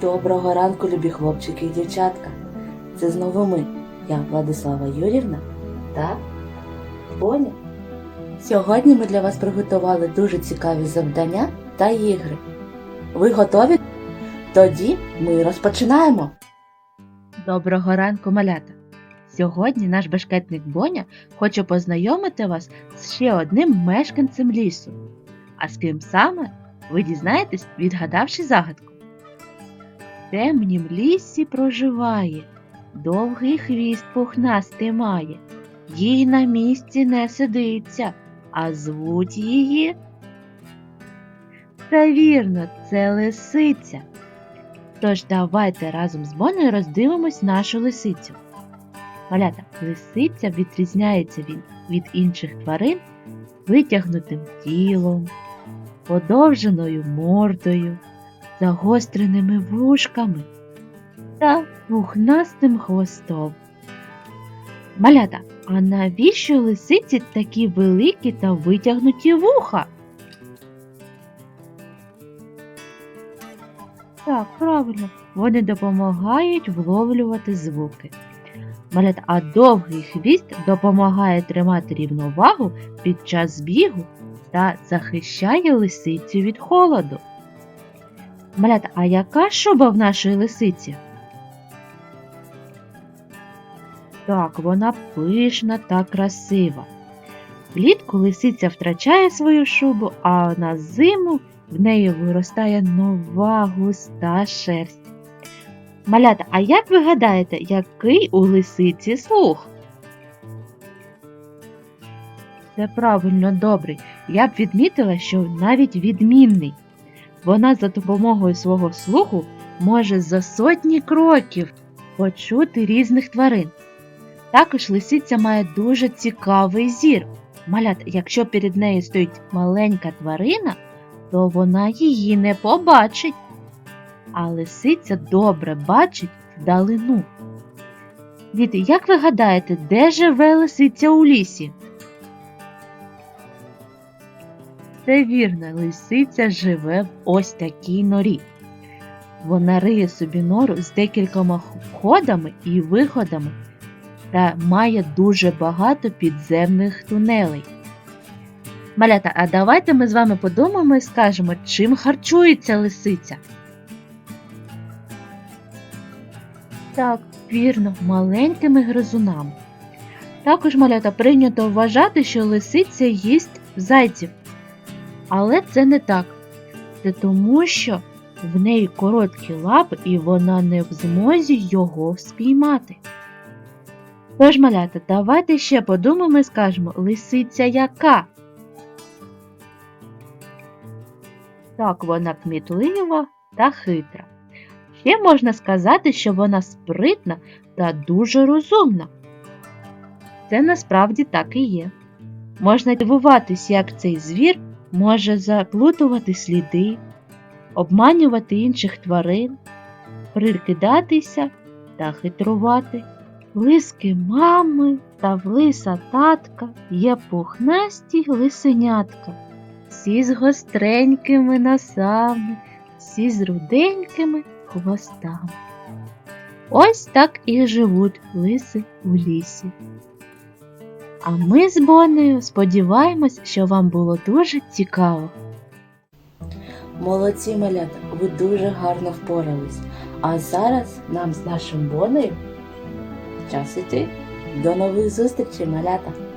Доброго ранку, любі хлопчики і дівчатка. Це знову ми, я Владислава Юрівна та Боня. Сьогодні ми для вас приготували дуже цікаві завдання та ігри. Ви готові? Тоді ми розпочинаємо. Доброго ранку, малята! Сьогодні наш бешкетник Боня хоче познайомити вас з ще одним мешканцем лісу. А з ким саме ви дізнаєтесь, відгадавши загадку. Темнім лісі проживає, довгий хвіст пухнастий має, їй на місці не сидиться, а звуть її. Це вірно, це лисиця. Тож давайте разом з Боною роздивимось нашу лисицю. Малята, лисиця відрізняється від, від інших тварин витягнутим тілом, подовженою мордою, загостреними вушками та пухнастим хвостом. Малята, а навіщо лисиці такі великі та витягнуті вуха? Так, правильно, вони допомагають вловлювати звуки. Малята, а довгий хвіст допомагає тримати рівновагу під час бігу та захищає лисицю від холоду. Малята, а яка шуба в нашої лисиці? Так, вона пишна та красива. Влітку лисиця втрачає свою шубу, а на зиму в неї виростає нова густа шерсть. Малята, а як ви гадаєте, який у лисиці слух? Це правильно добрий. Я б відмітила, що навіть відмінний. Вона за допомогою свого слуху може за сотні кроків почути різних тварин. Також лисиця має дуже цікавий зір. Малят, якщо перед нею стоїть маленька тварина, то вона її не побачить. А лисиця добре бачить вдалину. Діти, як ви гадаєте, де живе лисиця у лісі? Це вірно, лисиця живе в ось такій норі. Вона риє собі нору з декількома входами і виходами та має дуже багато підземних тунелей. Малята, а давайте ми з вами подумаємо і скажемо, чим харчується лисиця. Так, вірно, маленькими гризунами. Також малята прийнято вважати, що лисиця їсть зайців. Але це не так. Це тому, що в неї короткі лапи і вона не в змозі його спіймати. Тож, малята, давайте ще подумаємо і скажемо, лисиця яка? Так, вона кмітлива та хитра. Ще можна сказати, що вона спритна та дуже розумна. Це насправді так і є. Можна дивуватись, як цей звір може заплутувати сліди, обманювати інших тварин, прикидатися та хитрувати. Лиски мами та в лиса татка є пухнасті лисенятка, всі з гостренькими носами, всі з руденькими хвостами. Ось так і живуть лиси у лісі. А ми з Бонею сподіваємось, що вам було дуже цікаво. Молодці малята, ви дуже гарно впорались. А зараз нам з нашим Бонею час іти. До нових зустрічей, малята!